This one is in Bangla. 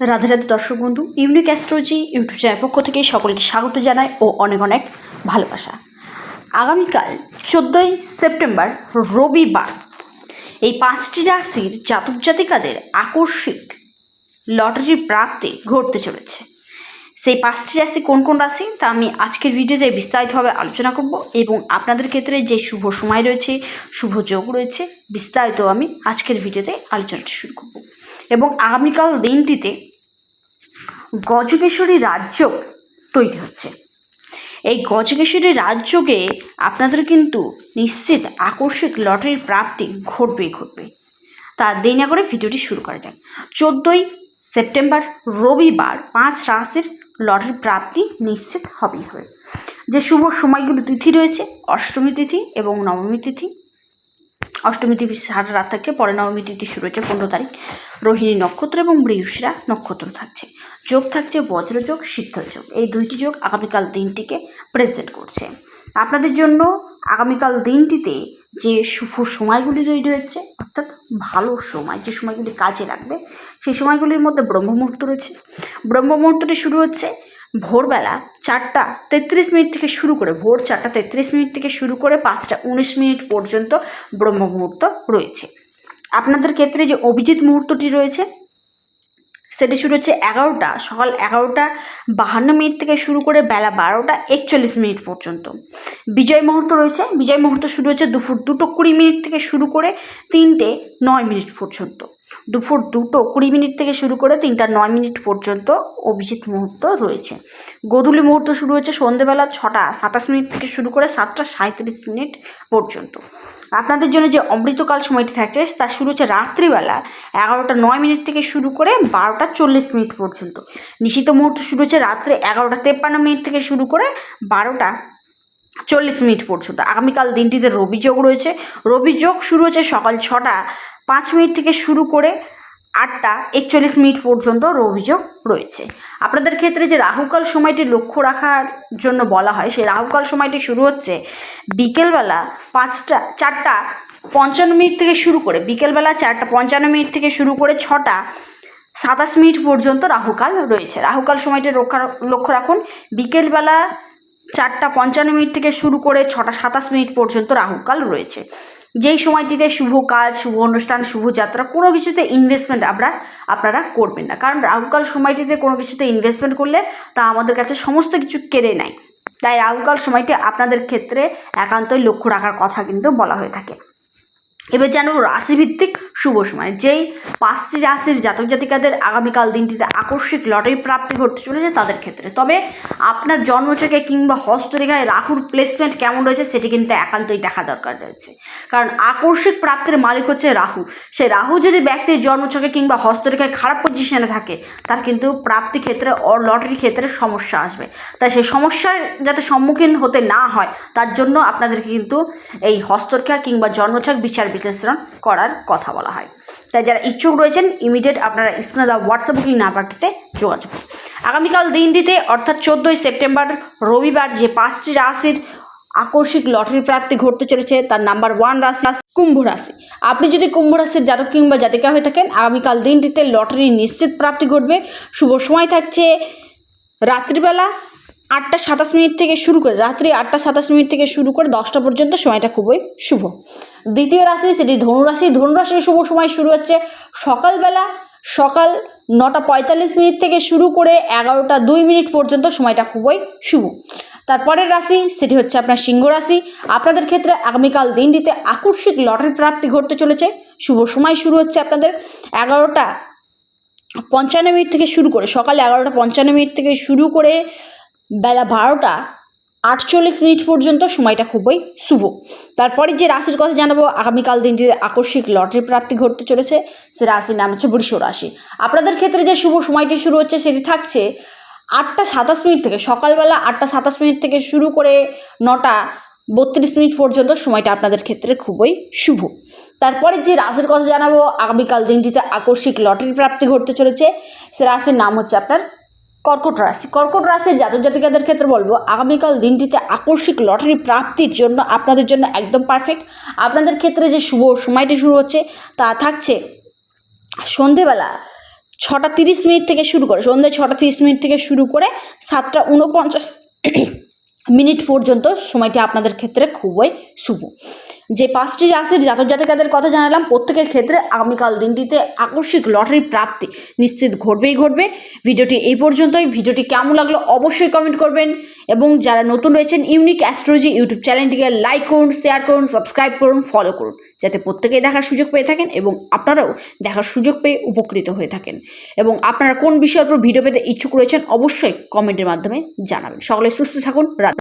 রাধে রাধে দর্শক বন্ধু, ইউনিক অ্যাস্ট্রোলজি ইউটিউব চ্যানেল পক্ষ থেকে সকলকে স্বাগত জানাই ও অনেক অনেক ভালোবাসা। আগামীকাল চোদ্দোই সেপ্টেম্বর, রবিবার, এই পাঁচটি রাশির জাতক জাতিকাদের আকস্মিক লটারির প্রাপ্তি ঘটতে চলেছে। সেই পাঁচটি রাশি কোন কোন রাশি, তা আমি আজকের ভিডিওতে বিস্তারিতভাবে আলোচনা করব এবং আপনাদের ক্ষেত্রে যে শুভ সময় রয়েছে, শুভ যোগ রয়েছে, বিস্তারিত আমি আজকের ভিডিওতে আলোচনাটা শুরু করব। এবং আগামীকাল দিনটিতে গজকেশ্বরী রাজ্য তৈরি হচ্ছে। এই গজকেশ্বরী রাজযোগে আপনাদের কিন্তু নিশ্চিত আকস্মিক লটারির প্রাপ্তি ঘটবেই ঘটবে। তা দেরি না করে ভিডিওটি শুরু করা যাক। চোদ্দোই সেপ্টেম্বর রবিবার পাঁচ রাশির লটারির প্রাপ্তি নিশ্চিত হবেই হবে। যে শুভ সময়গুলো তিথি রয়েছে, অষ্টমী তিথি এবং নবমী তিথি অষ্টমী তিথি সারা রাত থাকছে, পরে নবমী তিথি শুরু হচ্ছে পনেরো তারিখ। রোহিণী নক্ষত্র এবং মৃগশিরা নক্ষত্র থাকছে। যোগ থাকছে বজ্রযোগ সিদ্ধ যোগ। এই দুইটি যোগ আগামীকাল দিনটিকে প্রেজেন্ট করছে। আপনাদের জন্য আগামীকাল দিনটিতে যে শুভ সময়গুলি তৈরি হচ্ছে, অর্থাৎ ভালো সময়, যে সময়গুলি কাজে লাগবে, সেই সময়গুলির মধ্যে ব্রহ্ম মুহূর্ত রয়েছে। ব্রহ্ম মুহূর্তটি শুরু হচ্ছে ভোরবেলা চারটা তেত্রিশ মিনিট থেকে শুরু করে ভোর চারটা তেত্রিশ মিনিট থেকে শুরু করে পাঁচটা উনিশ মিনিট পর্যন্ত ব্রহ্ম মুহূর্ত রয়েছে। আপনাদের ক্ষেত্রে যে অভিজিৎ মুহূর্তটি রয়েছে, সেটি শুরু হচ্ছে এগারোটা, সকাল এগারোটা বাহান্ন মিনিট থেকে শুরু করে বেলা বারোটা একচল্লিশ মিনিট পর্যন্ত। বিজয় মুহূর্ত রয়েছে, বিজয় মুহূর্ত শুরু হচ্ছে দুপুর দুটো কুড়ি মিনিট থেকে শুরু করে তিনটে নয় মিনিট পর্যন্ত। দুপুর দুটো কুড়ি মিনিট থেকে শুরু করে তিনটা নয় মিনিট পর্যন্ত অভিজিৎ মুহূর্ত রয়েছে। গোধূলি মুহূর্ত শুরু হচ্ছে সন্ধেবেলা ছটা, সাতাশ মিনিট থেকে শুরু করে সাতটা সাঁত্রিশ মিনিট পর্যন্ত। আপনাদের জন্য যে অমৃতকাল সময়টি থাকছে, তা শুরু হচ্ছে রাত্রিবেলা এগারোটা নয় মিনিট থেকে শুরু করে বারোটা চল্লিশ মিনিট পর্যন্ত। নিশিত মুহূর্ত শুরু হচ্ছে রাত্রে এগারোটা তেপ্পান্ন মিনিট থেকে শুরু করে বারোটা চল্লিশ মিনিট পর্যন্ত। আগামীকাল দিনটিতে রবি যোগ রয়েছে। রবি যোগ শুরু হচ্ছে সকাল ছটা। পাঁচ মিনিট থেকে শুরু করে আটটা একচল্লিশ মিনিট পর্যন্ত অভিযোগ রয়েছে। আপনাদের ক্ষেত্রে যে রাহুকাল সময়টি লক্ষ্য রাখার জন্য বলা হয়, সেই রাহুকাল সময়টি শুরু হচ্ছে বিকেলবেলা পাঁচটা, চারটা পঞ্চান্ন মিনিট থেকে শুরু করে বিকেলবেলা চারটা পঞ্চান্ন মিনিট থেকে শুরু করে ছটা সাতাশ মিনিট পর্যন্ত রাহুকাল রয়েছে। রাহুকাল সময়টি রক্ষা, লক্ষ্য রাখুন, বিকেলবেলা চারটা পঞ্চান্ন মিনিট থেকে শুরু করে ছটা সাতাশ মিনিট পর্যন্ত রাহুকাল রয়েছে। যেই সময়টিতে শুভ কাজ, শুভ অনুষ্ঠান, শুভ যাত্রা, কোনো কিছুতে ইনভেস্টমেন্ট আমরা, আপনারা করবেন না। কারণ রাহুকাল সময়টিতে কোনো কিছুতে ইনভেস্টমেন্ট করলে তা আমাদের কাছে সমস্ত কিছু কেড়ে নেয়। তাই রাহুকাল সময়টি আপনাদের ক্ষেত্রে একান্তই লক্ষ্য রাখার কথা কিন্তু বলা হয়ে থাকে। এবার জানব রাশিভিত্তিক শুভ সময়। যেই পাঁচটি রাশির জাতক জাতিকাদের আগামীকাল দিনটিতে আকস্মিক লটারি প্রাপ্তি ঘটতে চলেছে তাদের ক্ষেত্রে। তবে আপনার জন্মচকে কিংবা হস্তরেখায় রাহুর প্লেসমেন্ট কেমন রয়েছে সেটি কিন্তু একান্তই দেখা দরকার রয়েছে। কারণ আকস্মিক প্রাপ্তির মালিক হচ্ছে রাহু। সেই রাহু যদি ব্যক্তির জন্মছকে কিংবা হস্তরেখায় খারাপ পজিশনে থাকে, তার কিন্তু প্রাপ্তি ক্ষেত্রে ও লটারি ক্ষেত্রে সমস্যা আসবে। তাই সেই সমস্যার যাতে সম্মুখীন হতে না হয়, তার জন্য আপনাদেরকে কিন্তু এই হস্তরেখা কিংবা জন্মছক বিচার বিশ্লেষণ করার কথা বলা হয়। তাই যারা ইচ্ছুক রয়েছেন ইমিডিয়েট আপনারা স্ক্রিনে দেওয়া হোয়াটসঅ্যাপ বুকিং নাম্বারটিতে যোগাযোগ আগামীকাল দিনটিতে, অর্থাৎ চোদ্দোই সেপ্টেম্বর, রবিবার যে পাঁচটি রাশির আকস্মিক লটারি প্রাপ্তি ঘটতে চলেছে, তার নাম্বার ওয়ান রাশি কুম্ভ রাশি। আপনি যদি কুম্ভ রাশির জাতক কিংবা জাতিকা হয়ে থাকেন, আগামীকাল দিনটিতে লটারি নিশ্চিত প্রাপ্তি ঘটবে। শুভ সময় থাকছে, রাত্রিবেলা আটটা সাতাশ মিনিট থেকে শুরু করে, রাত্রি আটটা সাতাশ মিনিট থেকে শুরু করে দশটা পর্যন্ত সময়টা খুবই শুভ। দ্বিতীয় রাশি সেটি ধনুরাশি ধনুরাশির শুভ সময় শুরু হচ্ছে সকালবেলা। সকাল নটা পঁয়তাল্লিশ মিনিট থেকে শুরু করে এগারোটা দুই মিনিট পর্যন্ত সময়টা খুবই শুভ। তারপরের রাশি সেটি হচ্ছে আপনার সিংহ রাশি। আপনাদের ক্ষেত্রে আগামীকাল দিনটিতে আকস্মিক লটারি প্রাপ্তি ঘটতে চলেছে। শুভ সময় শুরু হচ্ছে আপনাদের এগারোটা পঞ্চান্ন মিনিট থেকে শুরু করে, সকাল এগারোটা পঞ্চান্ন মিনিট থেকে শুরু করে বেলা বারোটা আটচল্লিশ মিনিট পর্যন্ত সময়টা খুবই শুভ। তারপরে যে রাশির কথা জানাব, আগামীকাল দিনটিতে আকস্মিক লটারি প্রাপ্তি ঘটতে চলেছে। সে রাশির নাম হচ্ছে বৃষ রাশি। আপনাদের ক্ষেত্রে যে শুভ সময়টি শুরু হচ্ছে সেটি থাকছে আটটা সাতাশ মিনিট থেকে, সকালবেলা আটটা সাতাশ মিনিট থেকে শুরু করে নটা বত্রিশ মিনিট পর্যন্ত সময়টা আপনাদের ক্ষেত্রে খুবই শুভ। তারপরে যে রাশির কথা জানাব, আগামীকাল দিনটিতে আকস্মিক লটারি প্রাপ্তি ঘটতে চলেছে। সে রাশির নাম হচ্ছে আপনার কর্কট রাশি। কর্কট রাশির জাতক জাতিকাদের ক্ষেত্রে বলব, আগামীকাল দিনটিতে আকস্মিক লটারি প্রাপ্তির জন্য আপনাদের জন্য একদম পারফেক্ট আপনাদের ক্ষেত্রে যে শুভ সময়টি শুরু হচ্ছে, তা থাকছে সন্ধেবেলা ছটা তিরিশ মিনিট থেকে শুরু করে সন্ধ্যে ছটা তিরিশ মিনিট থেকে শুরু করে সাতটা উনপঞ্চাশ মিনিট পর্যন্ত সময়টি আপনাদের ক্ষেত্রে খুবই শুভ। যে পাঁচটি রাশির জাতক জাতিকাদের কথা জানালাম, প্রত্যেকের ক্ষেত্রে আগামীকাল দিনটিতে আকস্মিক লটারি প্রাপ্তি নিশ্চিত ঘটবেই ঘটবে। ভিডিওটি এই পর্যন্তই। ভিডিওটি কেমন লাগল অবশ্যই কমেন্ট করবেন এবং যারা নতুন রয়েছেন ইউনিক অ্যাস্ট্রোলজি ইউটিউব চ্যানেলটিকে লাইক করুন শেয়ার করুন সাবস্ক্রাইব করুন ফলো করুন, যাতে প্রত্যেকেই দেখার সুযোগ পেয়ে থাকেন এবং আপনারাও দেখার সুযোগ পেয়ে উপকৃত হয়ে থাকেন। এবং আপনারা কোন বিষয়ের উপর ভিডিও পেতে ইচ্ছুক রয়েছেন, অবশ্যই কমেন্টের মাধ্যমে জানাবেন। সকলে সুস্থ থাকুন রাত